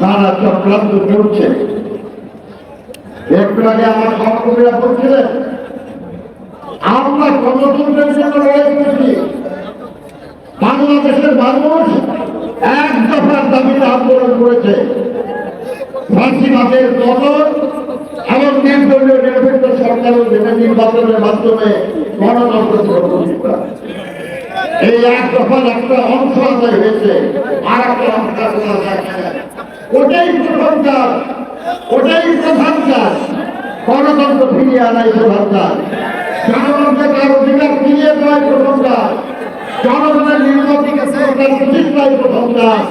নানা চক্রান্ত চলছে একটু আগে আমার সহকর্মীরা বলছিলেন, আমরা গণতন্ত্রের জন্য লড়াই করেছি। বাংলাদেশের মানুষ এক দফার দাবিতে আন্দোলন করেছে। ফাঁসিবাদের পতন এবং নির্দলীয় নিরপেক্ষ সরকারের যেটা নির্বাচনের মাধ্যমে গণতন্ত্র এই এক দফার একটা অংশ আদায় হয়েছে আর একটা অংশ। ওটাই প্রথম কাজ ওটাই প্রধান কাজ গণতন্ত্র ফিরিয়ে আনাই প্রধান কাজ জনগণকে তার অধিকার ফিরিয়ে দেওয়াই প্রথম কাজ জনগণের নির্বাচিত সরকার প্রতিষ্ঠাই প্রথম কাজ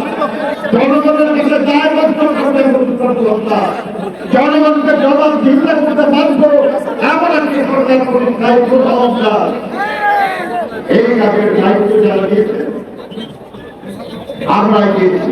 জনগণের কাছে প্রথম কাজ জনগণকে জবাব চিন্তা করতে বাধ্য, এমন একটি সরকার প্রথম প্রতিষ্ঠাই প্রথম কাজ এই কাজের দায়িত্ব যারা দিয়েছেন আমরা দিয়েছি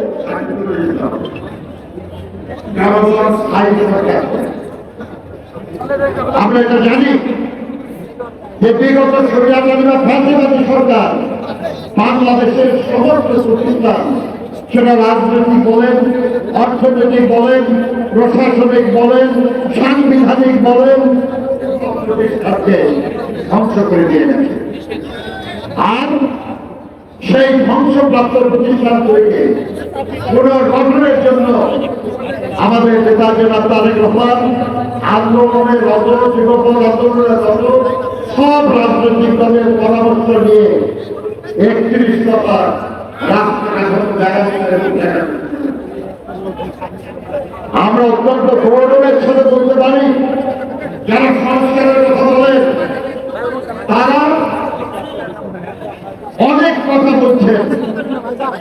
আমরা এটা জানি যে বিগত ফ্যাসিবাদী সরকার, বাংলাদেশের সমস্ত প্রতিষ্ঠান সেটা রাজনৈতিক বলেন, অর্থনৈতিক বলেন, প্রশাসনিক বলেন, সাংবিধানিক বলেন ধ্বংস করে দিয়ে আর সেই ধ্বংসপ্রাপ্ত প্রতিষ্ঠানগুলিকে পুনর্গঠনের জন্য আমাদের নেতা জনাব তারেক রহমান, আন্দোলনের রত যুবপথ আন্দোলনের রত, সব রাজনৈতিক দলের পরামর্শ নিয়ে একত্রিশ দফা আমরা অত্যন্ত গৌরবের সাথে বলতে পারি, যারা সংস্কারের কথা বলেন তারা অনেক কথা বলছেন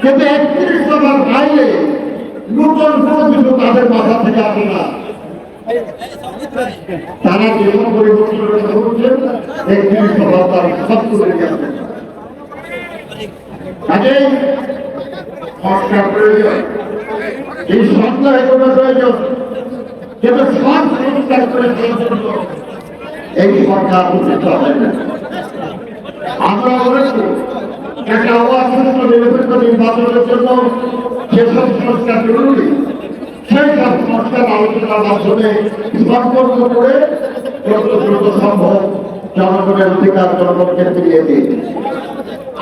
কিন্তু একত্রিশ দফার বাইরে নূতন কোনো কিছু তাদের মাথা থেকে আসে না। তারা জীবন বলছেন একত্রিশ দফা তার সব কাজেই প্রয়োজন এই কোনো প্রয়োজন কিন্তু সব সংস্কার করে এই সরকার উচিত হবে। না বলেছি একটা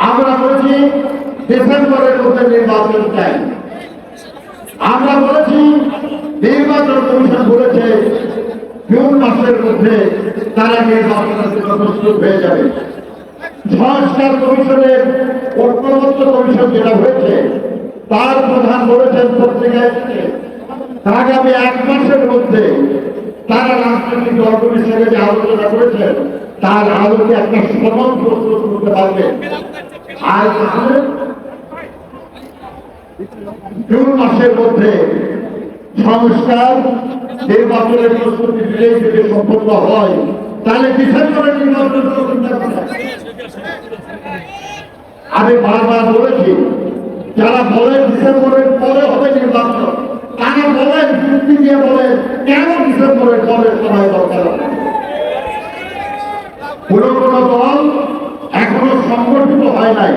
আমরা বলেছি ডিসেম্বরের মধ্যে নির্বাচন চাই। আমরা বলেছি নির্বাচন কমিশন বলেছে জুন মাসের মধ্যে তারা নির্বাচনের হয়ে যাবে। সংস্কার কমিশনের ঐক্যবদ্ধ কমিশন যেটা হয়েছে, তার প্রধান বলেছেন পত্রিকায় আগামী এক মাসের মধ্যে তারা রাজনৈতিক দলগুলির সঙ্গে যে আলোচনা করেছেন, তার আলোকে একটা সমান প্রস্তুত করতে পারবে। আর জুন মাসের মধ্যে সংস্কার, নির্বাচনের প্রস্তুতি দিলেই যদি সম্পন্ন হয়, তাহলে ডিসেম্বরের নির্বাচন আমি বারবার বলেছি, যারা বলেন ডিসেম্বরের পরে হবে নির্বাচন, তারা বলেন যুক্তি দিয়ে বলেন কেন ডিসেম্বরের পরে সময় দরকার? কোন কোন দল এখনও সংগঠিত হয় নাই।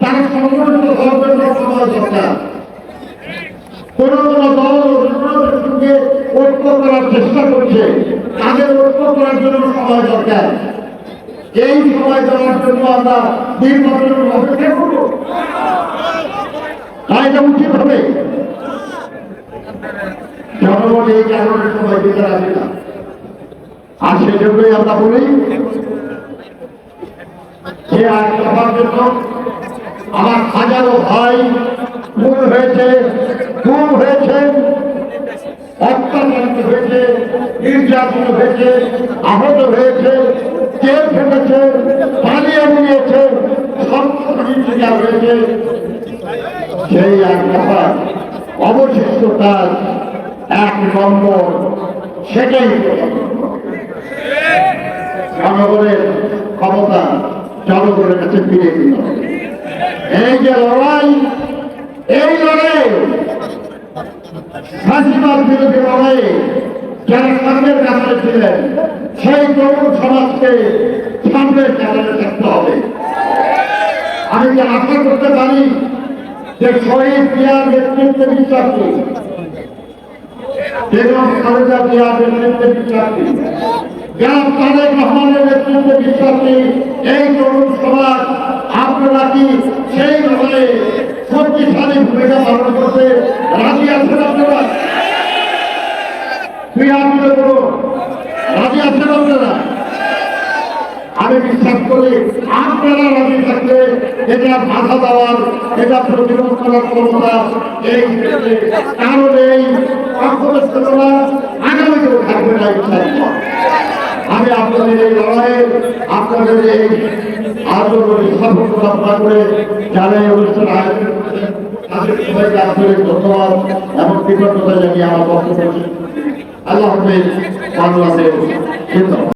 তারা সংগঠিত হওয়ার জন্য সময় দরকার। কোন কোন দল অন্যদের সঙ্গে ঐক্য করার চেষ্টা করছে। তাদের ঐক্য করার জন্য সময় দরকার। এই সময় দেওয়ার জন্য আমরা নির্বাচনের অপেক্ষা করব। তাই এটা উচিত হবে। জনগণ এই কারণে সময় দিতে রাজি না। আর সেজন্যই আমরা বলি, যে আজ সবার জন্য আমার হাজারো ভাই খুন হয়েছে খুন হয়েছে, অত্যাচারিত হয়েছে, নির্যাতিত হয়েছে, আহত হয়েছে জেল খেটেছে পালিয়ে নিয়েছে সন্ত্রাসীরা হয়েছে। সেই এক অবশিষ্ট কাজ, এক নম্বর, সেটাই জনগণের ক্ষমতা জনগণের কাছে ফিরে দিল। এই যে লড়াই, এই লড়াই ফাঁসিবাদ বিরোধী লড়াই যারা সামনের কাছে ছিলেন সেই তরুণ সমাজকে সামনের কাতারে থাকতে হবে। আমি কি আশা করতে পারি যে শহীদ জিয়ার নেতৃত্বে বিশ্বাসী বেগম খালেদা জিয়ার নেতৃত্বে বিশ্বাসী যারা তাদের রহমানের নেতৃত্বে বিশ্বাসী এই তরুণ সমাজ আপনারা কি সেই লড়াইয়ে শক্তিশালী ভূমিকা পালন করতে রাজি আছেন আপনারা? আপনি বলো রাজি আছেন আপনারা আমি বিশ্বাস করি আপনারা রাজি থাকলে এটা বাধা দেওয়ার, এটা প্রতিরোধ করার ক্ষমতা এই কারণ এই অর্থব্যস্ততা আগামীতেও থাকবে না। আমি আপনাদের এই লড়াইয়ে আপনাদের এই আন্দোলনের কামনা করে যারা এই অনুষ্ঠান আয়োজন সবাইকে আন্তরিক ধন্যবাদ এবং কৃতজ্ঞতা জানিয়ে আমার বক্তব্য। আল্লাহ হাফেজ